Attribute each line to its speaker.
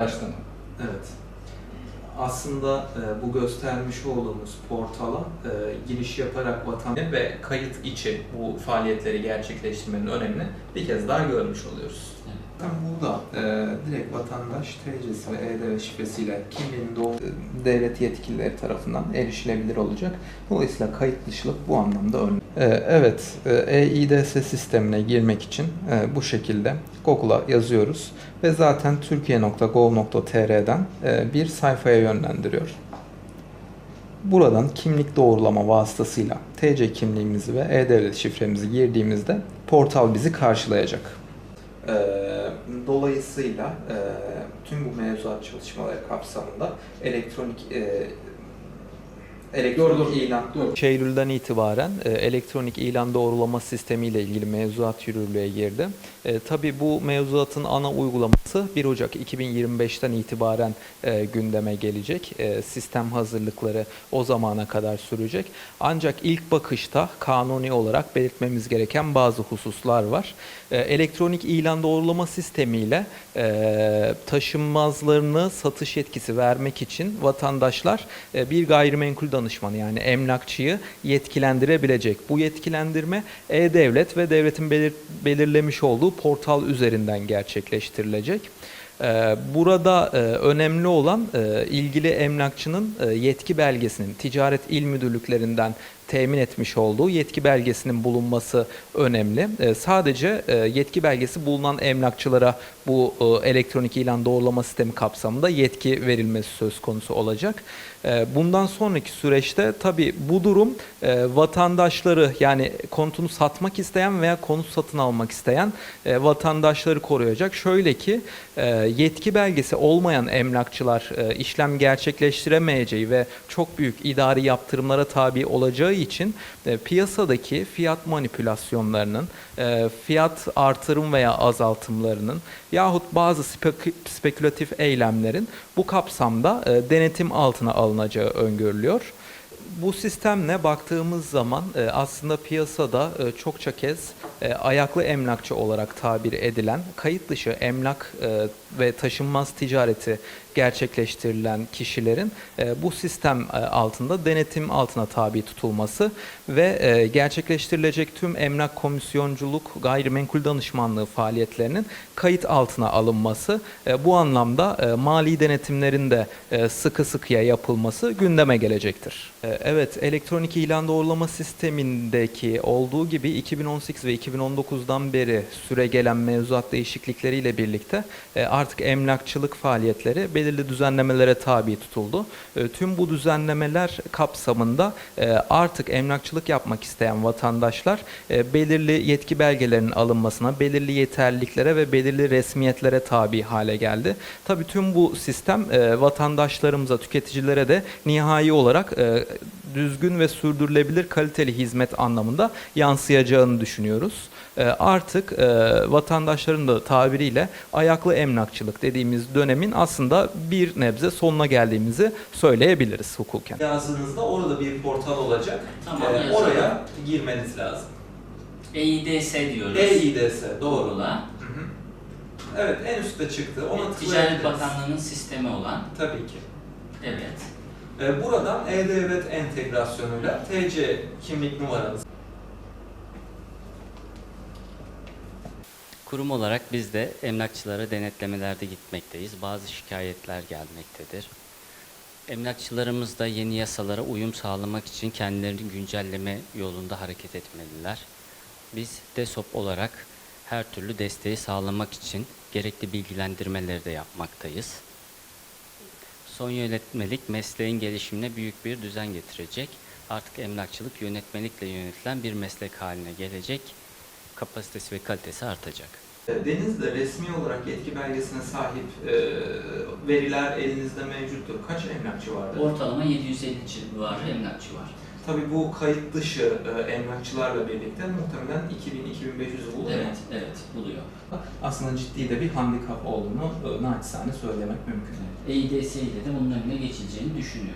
Speaker 1: Başlama.
Speaker 2: Evet. Aslında e, bu göstermiş olduğumuz portala e, giriş yaparak vatan
Speaker 1: Ve kayıt içi bu faaliyetleri gerçekleştirmenin önemini bir kez daha görmüş oluyoruz.
Speaker 2: Tam burada e, direkt vatandaş TC'si ve E-Devlet şifresiyle kimliğinin doğum devlet yetkilileri tarafından erişilebilir olacak. Dolayısıyla kayıt dışılık bu anlamda önemli. E, evet, e, EİDS sistemine girmek için e, bu şekilde Google'a yazıyoruz ve zaten türkiye.gov.tr'den e, bir sayfaya yönlendiriyor. Buradan kimlik doğrulama vasıtasıyla TC kimliğimizi ve E-Devlet şifremizi girdiğimizde portal bizi karşılayacak. Ee, Dolayısıyla e, tüm bu mevzuat çalışmaları kapsamında elektronik e, elektronik ilan
Speaker 1: dur.
Speaker 2: Eylül'den itibaren e, elektronik ilan doğrulama sistemi ile ilgili mevzuat yürürlüğe girdi. E, tabii bu mevzuatın ana uygulaması 1 Ocak 2025'ten itibaren e, gündeme gelecek. E, sistem hazırlıkları o zamana kadar sürecek. Ancak ilk bakışta kanuni olarak belirtmemiz gereken bazı hususlar var. E, elektronik ilan doğrulama sistemiyle e, taşınmazlarını satış yetkisi vermek için vatandaşlar e, bir gayrimenkul danışmanı yani emlakçıyı yetkilendirebilecek. Bu yetkilendirme E-Devlet ve devletin belir- belirlemiş olduğu portal üzerinden gerçekleştirilecek. Ee, Burada e, önemli olan e, ilgili emlakçının e, yetki belgesinin ticaret il müdürlüklerinden temin etmiş olduğu yetki belgesinin bulunması önemli. E, Sadece e, yetki belgesi bulunan emlakçılara bu e, elektronik ilan doğrulama sistemi kapsamında yetki verilmesi söz konusu olacak. E, Bundan sonraki süreçte tabii bu durum e, vatandaşları yani konutunu satmak isteyen veya konut satın almak isteyen vatandaşları koruyacak. Şöyle ki yetki belgesi olmayan emlakçılar işlem gerçekleştiremeyeceği ve çok büyük idari yaptırımlara tabi olacağı için e, piyasadaki fiyat manipülasyonlarının, e, fiyat artırım veya azaltımlarının yahut bazı spek- spekülatif eylemlerin bu kapsamda e, denetim altına alınacağı öngörülüyor. Bu sistemle baktığımız zaman e, aslında piyasada e, çokça kez e, ayaklı emlakçı olarak tabir edilen kayıt dışı emlak e, ve taşınmaz ticareti gerçekleştirilen kişilerin e, bu sistem e, altında denetim altına tabi tutulması ve e, gerçekleştirilecek tüm emlak komisyonculuk, gayrimenkul danışmanlığı faaliyetlerinin kayıt altına alınması e, bu anlamda e, mali denetimlerin de e, sıkı sıkıya yapılması gündeme gelecektir. E, Evet, elektronik ilan doğrulama sistemindeki olduğu gibi 2018 ve 2019'dan beri süre gelen mevzuat değişiklikleriyle birlikte e, artık emlakçılık faaliyetleri belirli düzenlemelere tabi tutuldu. E, Tüm bu düzenlemeler kapsamında e, artık emlakçılık yapmak isteyen vatandaşlar belirli yetki belgelerinin alınmasına, belirli yeterliliklere ve belirli resmiyetlere tabi hale geldi. Tabii tüm bu sistem vatandaşlarımıza, tüketicilere de nihai olarak düzgün ve sürdürülebilir kaliteli hizmet anlamında yansıyacağını düşünüyoruz. E, Artık e, vatandaşların da tabiriyle ayaklı emlakçılık dediğimiz dönemin aslında bir nebze sonuna geldiğimizi söyleyebiliriz hukuken.
Speaker 1: Yazdığınızda orada bir portal olacak.
Speaker 3: Tamam,
Speaker 1: Ee,
Speaker 3: yazalım.
Speaker 1: oraya girmeniz lazım.
Speaker 3: EIDS diyoruz.
Speaker 1: EİDS doğru. Hı hı. Evet en üstte çıktı. Ona
Speaker 3: Ticaret. Bakanlığı'nın sistemi olan.
Speaker 1: Tabii ki.
Speaker 3: Evet.
Speaker 1: Ee, Buradan E-Devlet entegrasyonuyla TC kimlik numaranız
Speaker 4: Kurum olarak biz de emlakçılara denetlemelerde gitmekteyiz. Bazı şikayetler gelmektedir. Emlakçılarımız da yeni yasalara uyum sağlamak için kendilerini güncelleme yolunda hareket etmeliler. Biz DESOP olarak her türlü desteği sağlamak için gerekli bilgilendirmeleri de yapmaktayız. Son yönetmelik mesleğin gelişimine büyük bir düzen getirecek. Artık emlakçılık yönetmelikle yönetilen bir meslek haline gelecek. Kapasitesi ve kalitesi artacak.
Speaker 1: Deniz'de resmi olarak yetki belgesine sahip e, veriler elinizde mevcuttur. Kaç emlakçı vardır?
Speaker 3: Ortalama 750 civarı emlakçı var.
Speaker 1: Tabii bu kayıt dışı e, emlakçılarla birlikte muhtemelen 2000-2500'ü bulur.
Speaker 3: Evet, evet buluyor.
Speaker 1: Aslında ciddi de bir handikap olduğunu e, naçizane söylemek mümkün.
Speaker 3: EIDS ile de bunun önüne geçileceğini düşünüyorum.